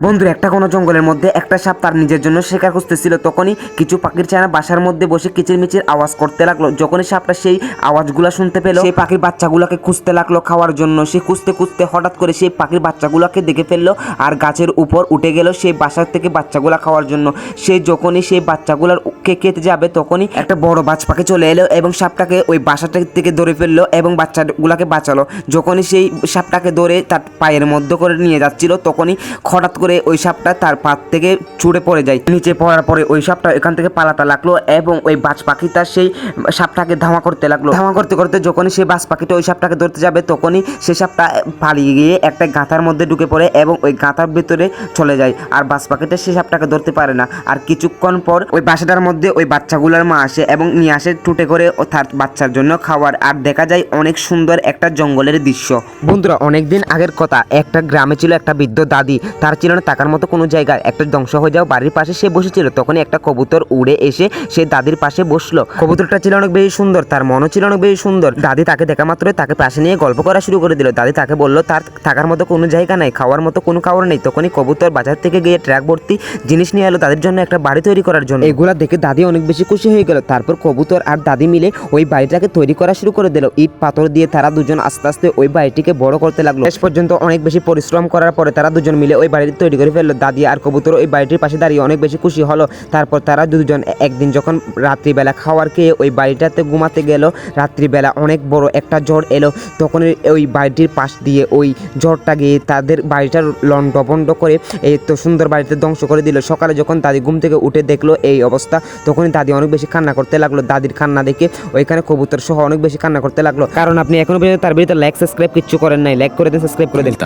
বন্ধুরা একটা কোনো জঙ্গলের মধ্যে একটা সাপ তার নিজের জন্য শিকার খুঁজতেছিল। তখনই কিছু পাখির ছানা বাসার মধ্যে বসে কিচিরমিচির আওয়াজ করতে লাগল। যখনই সাপটা সেই আওয়াজগুলো শুনতে পেল, সেই পাখির বাচ্চাগুলোকে খুঁজতে লাগল খাওয়ার জন্য। সে খুঁজতে খুঁজতে হঠাৎ করে সেই পাখির বাচ্চাগুলোকে দেখে ফেলল আর গাছের উপর উঠে গেল সেই বাসার থেকে বাচ্চাগুলা খাওয়ার জন্য। সে যখনই সেই বাচ্চাগুলার কে খেতে যাবে তখনই একটা বড় বাজ পাখি চলে এলো এবং সাপটাকে ওই বাসাটা থেকে ধরে ফেলল এবং বাচ্চাগুলাকে বাঁচালো। যখনই সেই সাপটাকে ধরে তার পায়ের মধ্যে করে নিয়ে যাচ্ছিল, তখনই হঠাৎ করে ওই সাপটা তার পাত থেকে ছুটে পড়ে যায়। নিচে পড়ার পরে ওই সাপটা এখান থেকে পালাতে লাগল এবং ওই বাজ পাখিটা সেই সাপটাকে ধামা করতে লাগল। ধামা করতে করতে যখনই সেই বাজ পাখিটা ওই সাপটাকে ধরতে যাবে, তখনই সে সাপটা পালিয়ে গিয়ে একটা গাঁথার মধ্যে ঢুকে পড়ে এবং ওই গাঁথার ভিতরে চলে যায়। আর বাজ পাখিটা সেই সাপটাকে ধরতে পারে না। আর কিছুক্ষণ পর ওই বাসাটার মধ্যে ওই বাচ্চাগুলোর মা আসে এবং নিয়ে আসে টুটে করে ও তার বাচ্চার জন্য খাওয়ার। আর দেখা যায় অনেক সুন্দর একটা জঙ্গলের দৃশ্য। বন্ধুরা, অনেকদিন আগের কথা, একটা গ্রামে ছিল একটা বৃদ্ধ দাদি। তার ছিল না টাকার মতো কোনো জায়গায় একটা ধ্বংস হয়ে যাওয়া বাড়ির পাশে সে বসেছিল। তখনই একটা কবুতর উড়ে এসে সে দাদির পাশে বসল। কবুতরটা ছিল অনেক বেশি সুন্দর, তার মনও ছিল অনেক বেশি সুন্দর। দাদি তাকে দেখা মাত্র তাকে পাশে নিয়ে গল্প করা শুরু করে দিল। দাদি তাকে বলল, তার থাকার মতো কোনো জায়গা নাই, খাওয়ার মতো কোনো খাবার নেই। তখনই কবুতর বাজার থেকে গিয়ে ট্র্যাক ভর্তি জিনিস নিয়ে এলো তাদের জন্য একটা বাড়ি তৈরি করার জন্য। এগুলা দেখে দাদি অনেক বেশি খুশি হয়ে গেল। তারপর কবুতর আর দাদি মিলে ওই বাড়িটাকে তৈরি করা শুরু করে দিল। ইট, পাথর দিয়ে তারা দুজন আস্তে আস্তে ওই বাড়িটিকে বড় করতে লাগল। শেষ পর্যন্ত অনেক বেশি পরিশ্রম করার পরে তারা দুজন মিলে ওই বাড়িটি তৈরি করে ফেলল। দাদি আর কবুতর ওই বাড়িটির পাশে দাঁড়িয়ে অনেক বেশি খুশি হলো। তারপর তারা দুজন একদিন যখন রাত্রিবেলা খাওয়ার খেয়ে ওই বাড়িটাতে ঘুমাতে গেল, রাত্রিবেলা অনেক বড় একটা ঝড় এলো। তখন ওই বাড়িটির পাশ দিয়ে ওই ঝড়টা গিয়ে তাদের বাড়িটার লণ্ডভণ্ড করে এই তো সুন্দর বাড়িতে ধ্বংস করে দিল। সকালে যখন দাদি ঘুম থেকে উঠে দেখল এই অবস্থা, তখনই দাদি অনেক বেশি কান্না করতে লাগল। দাদির কান্না দেখে ওইখানে কবুতর সহ অনেক বেশি কান্না করতে লাগল। কারণ আপনি এখনও পর্যন্ত তার বিরুদ্ধে লাইক সাবস্ক্রাইব কিছু করেন নাই। লাইক করে দেন সাবস্ক্রাইব করে দেন।